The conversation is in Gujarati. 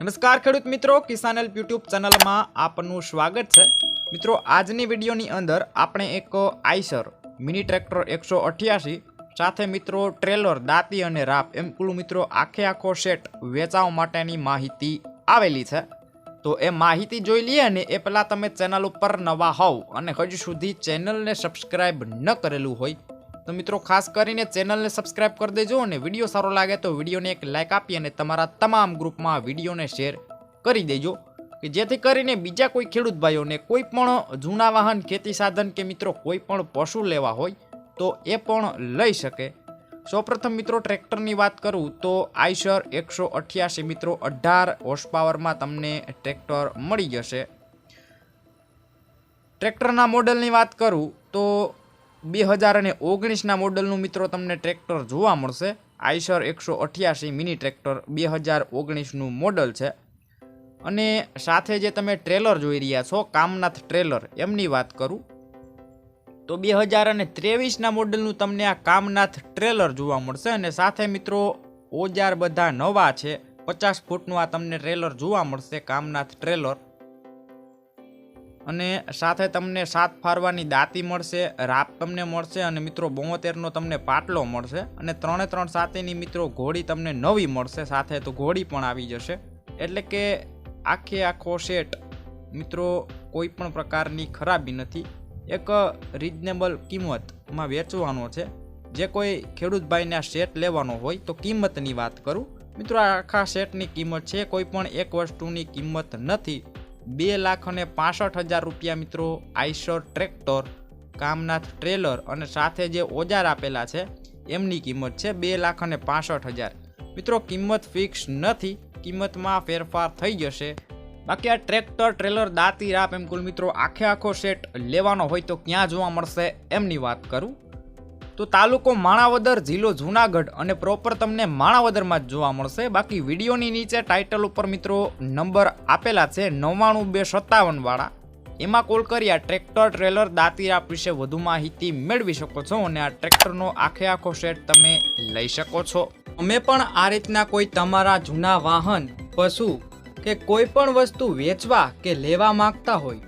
નમસ્કાર ખેડૂત મિત્રો, કિસાન હેલ્પ યુટ્યુબ ચેનલમાં આપનું સ્વાગત છે. મિત્રો, આજની વિડીયોની અંદર આપણે એક આઈસર, મિની ટ્રેક્ટર એકસો અઠ્યાસી, સાથે મિત્રો ટ્રેલર, દાંતી અને રાપ એમ કુલ મિત્રો આખે આખો સેટ વેચાવા માટેની માહિતી આવેલી છે. તો એ માહિતી જોઈ લઈએ ને એ પહેલાં તમે ચેનલ ઉપર નવા હોવ અને હજુ સુધી ચેનલને સબસ્ક્રાઈબ ન કરેલું હોય તો મિત્રો, ખાસ કરીને ચેનલને સબસ્ક્રાઇબ કરી દેજો અને વીડિયો સારો લાગે તો વિડીયોને એક લાઇક આપી અને તમારા તમામ ગ્રુપમાં વિડીયોને શેર કરી દેજો. કે જેથી કરીને બીજા કોઈ ખેડૂત ભાઈઓને કોઈ પણ જૂના વાહન, ખેતી સાધન કે મિત્રો કોઈ પણ પશુ લેવા હોય, તો એ પણ લઈ શકે. સૌપ્રથમ મિત્રો, ટ્રેક્ટરની વાત કરું તો આઈશર એકસો અઠ્યાસી મિત્રો, અઢાર હોર્સ તમને ટ્રેક્ટર મળી જશે. ટ્રેક્ટરના મોડલની વાત કરું તો બે હજાર અને ઓગણીસના મોડલનું મિત્રો તમને ટ્રેક્ટર જોવા મળશે. આઈશર એકસો અઠ્યાસી મિની ટ્રેક્ટર બે હજાર ઓગણીસનું મોડલ છે. અને સાથે જે તમે ટ્રેલર જોઈ રહ્યા છો, કામનાથ ટ્રેલર, એમની વાત કરું. તો બે હજાર અને ત્રેવીસના મોડલનું તમને આ કામનાથ ટ્રેલર જોવા મળશે અને સાથે મિત્રો ઓજાર બધા નવા છે. પચાસ ફૂટનું આ તમને ટ્રેલર જોવા મળશે, કામનાથ ટ્રેલર. અને સાથે તમને સાત ફારવાની દાંતી મળશે, રાપ તમને મળશે અને મિત્રો બોતેરનો તમને પાટલો મળશે અને ત્રણે ત્રણ સાથેની મિત્રો ઘોડી તમને નવી મળશે, સાથે તો ઘોડી પણ આવી જશે. એટલે કે આખે આખો સેટ મિત્રો કોઈ પણ પ્રકારની ખરાબી નથી. એક રિઝનેબલ કિંમતમાં વેચવાનો છે. જે કોઈ ખેડૂત ભાઈને આ સેટ લેવાનો હોય તો કિંમતની વાત કરું. મિત્રો આખા સેટની કિંમત છે, કોઈ પણ એક વસ્તુની કિંમત નથી. બે લાખ અને પાસઠ હજાર રૂપિયા મિત્રો આઈશર ટ્રેક્ટર, કામનાથ ટ્રેલર અને સાથે જે ઓજાર આપેલા છે, એમની કિંમત છે બે લાખ અને પાસઠ હજાર. મિત્રો, કિંમત ફિક્સ નથી, કિંમતમાં ફેરફાર થઈ જશે. બાકી આ ટ્રેક્ટર, ટ્રેલર, દાંતી, રાપ એમ કુલ મિત્રો આખે આખો સેટ લેવાનો હોય તો ક્યાં જોવા મળશે, એમની વાત કરું. તો તાલુકો માણાવદર, જિલ્લો જુનાગઢ અને પ્રોપર તમને માણાવદરમાં જ જોવા મળશે. બાકી વિડીયોની નીચે ટાઇટલ ઉપર મિત્રો નંબર આપેલા છે નવ્વાણું બે સત્તાવનવાળા એમાં કોલ કરી આ ટ્રેક્ટર ટ્રેલર દાંતીરાપ વિશે વધુ માહિતી મેળવી શકો છો અને આ ટ્રેક્ટરનો આખે આખો સેટ તમે લઈ શકો છો. અમે પણ આ રીતના કોઈ તમારા જૂના વાહન, પશુ કે કોઈ પણ વસ્તુ વેચવા કે લેવા માંગતા હોય